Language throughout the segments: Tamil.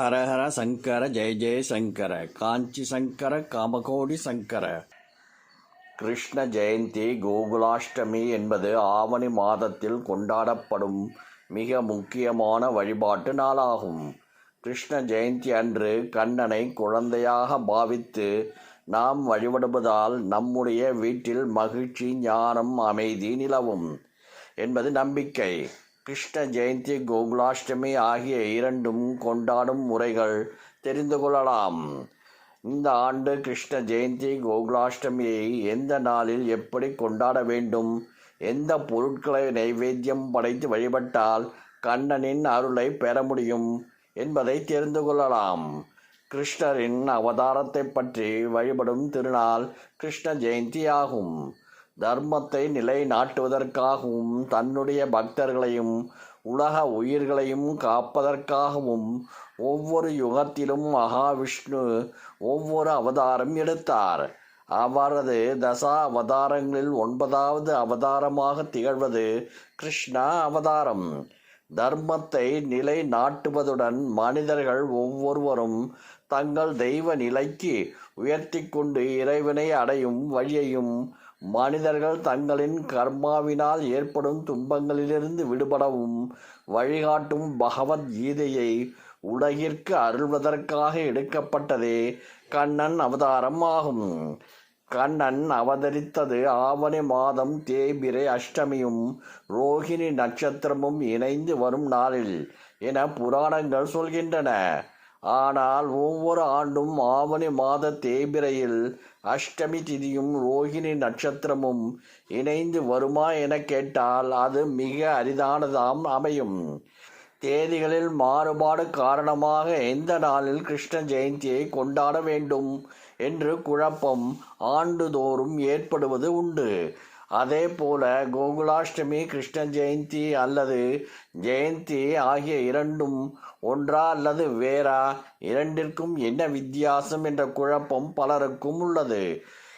ஹரஹர சங்கர ஜெய ஜெய சங்கர காஞ்சி சங்கர காமகோடி சங்கர. கிருஷ்ண ஜெயந்தி கோகுலாஷ்டமி என்பது ஆவணி மாதத்தில் கொண்டாடப்படும் மிக முக்கியமான வழிபாட்டு நாளாகும். கிருஷ்ண ஜெயந்தி அன்று கண்ணனை குழந்தையாக பாவித்து நாம் வழிபடுவதால் நம்முடைய வீட்டில் மகிழ்ச்சி ஞானம் அமைதி நிலவும் என்பது நம்பிக்கை. கிருஷ்ண ஜெயந்தி கோகுலாஷ்டமி ஆகிய இரண்டும் கொண்டாடும் முறைகள் தெரிந்து கொள்ளலாம். இந்த ஆண்டு கிருஷ்ண ஜெயந்தி கோகுலாஷ்டமியை எந்த நாளில் எப்படி கொண்டாட வேண்டும்? எந்த பொருட்களை நைவேத்தியம் படைத்து வழிபட்டால் கண்ணனின் அருளை பெற முடியும் என்பதை தெரிந்து கொள்ளலாம். கிருஷ்ணரின் அவதாரத்தை பற்றி வழிபடும் திருநாள் கிருஷ்ண ஜெயந்தி ஆகும். தர்மத்தை நிலைநாட்டுவதற்காகவும் தன்னுடைய பக்தர்களையும் உலக உயிர்களையும் காப்பதற்காகவும் ஒவ்வொரு யுகத்திலும் மகாவிஷ்ணு ஒவ்வொரு அவதாரம் எடுத்தார். அவரது தசா அவதாரங்களில் ஒன்பதாவது அவதாரமாக திகழ்வது கிருஷ்ணா அவதாரம். தர்மத்தை நிலைநாட்டுவதுடன் மனிதர்கள் ஒவ்வொருவரும் தங்கள் தெய்வ நிலைக்கு உயர்த்தி கொண்டு இறைவனை அடையும் வழியையும் மனிதர்கள் தங்களின் கர்மாவினால் ஏற்படும் துன்பங்களிலிருந்து விடுபடவும் வழிகாட்டும் பகவத்கீதையை உலகிற்கு அருள்வதற்காக எடுக்கப்பட்டதே கண்ணன் அவதாரம் ஆகும். கண்ணன் அவதரித்தது ஆவணி மாதம் தேய்பிரை அஷ்டமியும் ரோஹிணி நட்சத்திரமும் இணைந்து வரும் நாளில் என புராணங்கள் சொல்கின்றன. ஆனால் ஒவ்வொரு ஆண்டும் ஆவணி மாத தேய்பிரையில் அஷ்டமி திதியும் ரோஹிணி நட்சத்திரமும் இணைந்து வருமா என கேட்டால் அது மிக அரிதானதாம் அமையும். தேதிகளில் மாறுபாடு காரணமாக எந்த நாளில் கிருஷ்ண ஜெயந்தியை கொண்டாட வேண்டும் என்று குழப்பம் ஆண்டுதோறும் ஏற்படுவது உண்டு. அதே போல கோகுலாஷ்டமி கிருஷ்ண ஜெயந்தி அல்லது ஜெயந்தி ஆகிய இரண்டும் ஒன்றா அல்லது வேறா? இரண்டிற்கும் என்ன வித்தியாசம் என்ற குழப்பம் பலருக்கும் உள்ளது.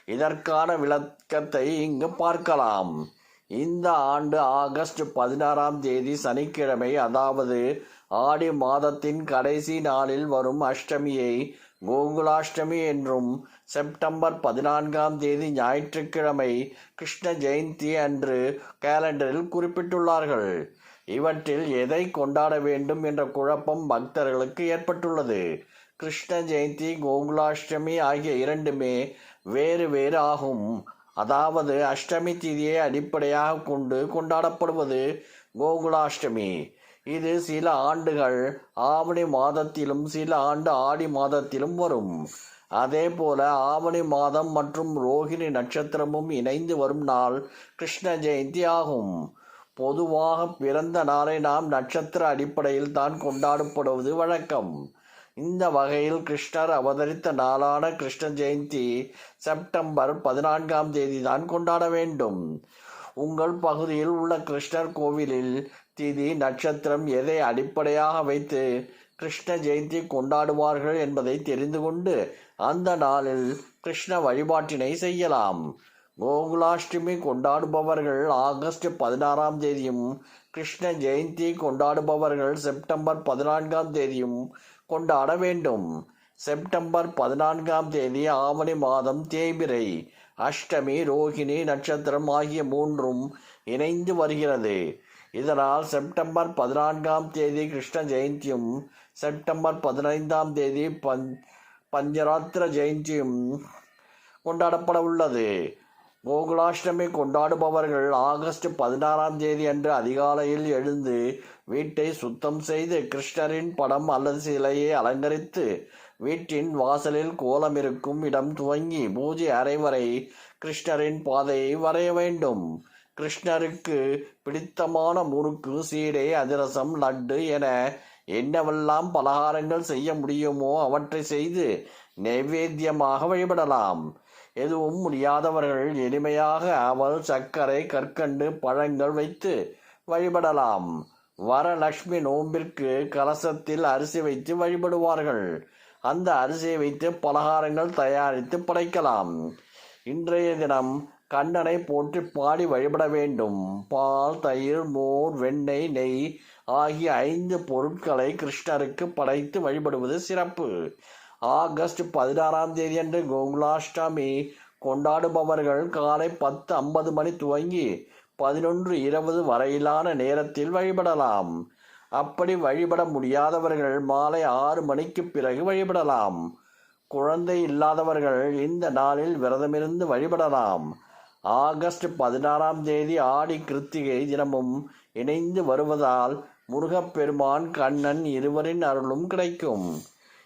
இதற்கான விளக்கத்தை இங்கு பார்க்கலாம். இந்த ஆண்டு ஆகஸ்ட் பதினாறாம் தேதி சனிக்கிழமை அதாவது ஆடி மாதத்தின் கடைசி நாளில் வரும் அஷ்டமியை கோகுலாஷ்டமி என்றும் செப்டம்பர் பதினான்காம் தேதி ஞாயிற்றுக்கிழமை கிருஷ்ண ஜெயந்தி அன்று கேலண்டரில் குறிப்பிட்டுள்ளார்கள். இவற்றில் எதை கொண்டாட வேண்டும் என்ற குழப்பம் பக்தர்களுக்கு ஏற்பட்டுள்ளது. கிருஷ்ண ஜெயந்தி கோகுலாஷ்டமி ஆகிய இரண்டுமே வேறு வேறு ஆகும். அதாவது அஷ்டமி திதியை அடிப்படையாக கொண்டு கொண்டாடப்படுவது கோகுலாஷ்டமி. இது சில ஆண்டுகள் ஆவணி மாதத்திலும் சில ஆண்டு ஆடி மாதத்திலும் வரும். அதே போல ஆவணி மாதம் மற்றும் ரோஹிணி நட்சத்திரமும் இணைந்து வரும் நாள் கிருஷ்ண ஜெயந்தி ஆகும். பொதுவாக பிறந்த நாளை நாம் நட்சத்திர அடிப்படையில் தான் கொண்டாடப்படுவது வழக்கம். இந்த வகையில் கிருஷ்ணர் அவதரித்த நாளான கிருஷ்ண ஜெயந்தி செப்டம்பர் பதினான்காம் தேதி தான் கொண்டாட வேண்டும். உங்கள் பகுதியில் உள்ள கிருஷ்ணர் கோவிலில் திதி நட்சத்திரம் எதை அடிப்படையாக வைத்து கிருஷ்ண ஜெயந்தி கொண்டாடுவார்கள் என்பதை தெரிந்து கொண்டு அந்த நாளில் கிருஷ்ண வழிபாட்டினை செய்யலாம். கோகுலாஷ்டமி கொண்டாடுபவர்கள் ஆகஸ்ட் பதினாறாம் தேதியும் கிருஷ்ண ஜெயந்தி கொண்டாடுபவர்கள் செப்டம்பர் பதினான்காம் தேதியும் கொண்டாட வேண்டும். செப்டம்பர் பதினான்காம் தேதி ஆவணி மாதம் தேய்பிரை அஷ்டமி ரோஹிணி நட்சத்திரம் ஆகிய மூன்றும் இணைந்து வருகிறது. இதனால் செப்டம்பர் பதினான்காம் தேதி கிருஷ்ண ஜெயந்தியும் செப்டம்பர் பதினைந்தாம் தேதி பஞ் பஞ்சராத்திர ஜெயந்தியும் கொண்டாடப்பட உள்ளது. கோகுலாஷ்டமி கொண்டாடுபவர்கள் ஆகஸ்ட் பதினாறாம் தேதி அன்று அதிகாலையில் எழுந்து வீட்டை சுத்தம் செய்து கிருஷ்ணரின் படம் அல்லது சிலையை அலங்கரித்து வீட்டின் வாசலில் கோலம் இருக்கும் இடம் துவங்கி பூஜை அறை வரை கிருஷ்ணரின் பாதையை வரைய வேண்டும். கிருஷ்ணருக்கு பிடித்தமான முறுக்கு சீடை அதிரசம் லட்டு என என்னவெல்லாம் பலகாரங்கள் செய்ய முடியுமோ அவற்றை செய்து நைவேத்தியமாக வழிபடலாம். எதுவும் முடியாதவர்கள் எளிமையாக அவல் சர்க்கரை கற்கண்டு பழங்கள் வைத்து வழிபடலாம். வரலட்சுமி நோம்பிற்கு கலசத்தில் அரிசி வைத்து வழிபடுவார்கள். அந்த அரிசியை வைத்து பலகாரங்கள் தயாரித்து படைக்கலாம். இன்றைய தினம் கண்ணனை போற்றி பாடி வழிபட வேண்டும். பால் தயிர் மோர் வெண்ணெய் நெய் ஆகிய ஐந்து பொருட்களை கிருஷ்ணருக்கு படைத்து வழிபடுவது சிறப்பு. ஆகஸ்ட் பதினாறாம் தேதி அன்று கோகுலாஷ்டமி கொண்டாடுபவர்கள் காலை பத்து ஐம்பது மணி துவங்கி பதினொன்று இருபது வரையிலான நேரத்தில் வழிபடலாம். அப்படி வழிபட முடியாதவர்கள் மாலை ஆறு மணிக்கு பிறகு வழிபடலாம். குழந்தை இல்லாதவர்கள் இந்த நாளில் விரதமிருந்து வழிபடலாம். ஆகஸ்ட் பதினாறாம் தேதி ஆடி கிருத்திகை தினமும் இணைந்து வருவதால் முருகப்பெருமான் கண்ணன் இருவரின் அருளும் கிடைக்கும்.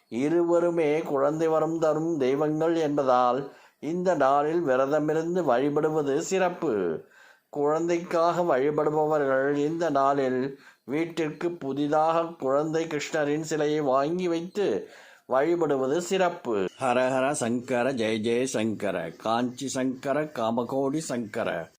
இருவருமே குழந்தை வரம் தரும் தெய்வங்கள் என்பதால் இந்த நாளில் விரதமிருந்து வழிபடுவது சிறப்பு. குழந்தைக்காக வழிபடுபவர்கள் இந்த நாளில் வீட்டிற்கு புதிதாக குழந்தை கிருஷ்ணரின் சிலையை வாங்கி வைத்து வழிபடுவது சிறப்பு. ஹரஹர சங்கர ஜெய ஜெய சங்கர காஞ்சி சங்கர காமகோடி சங்கர.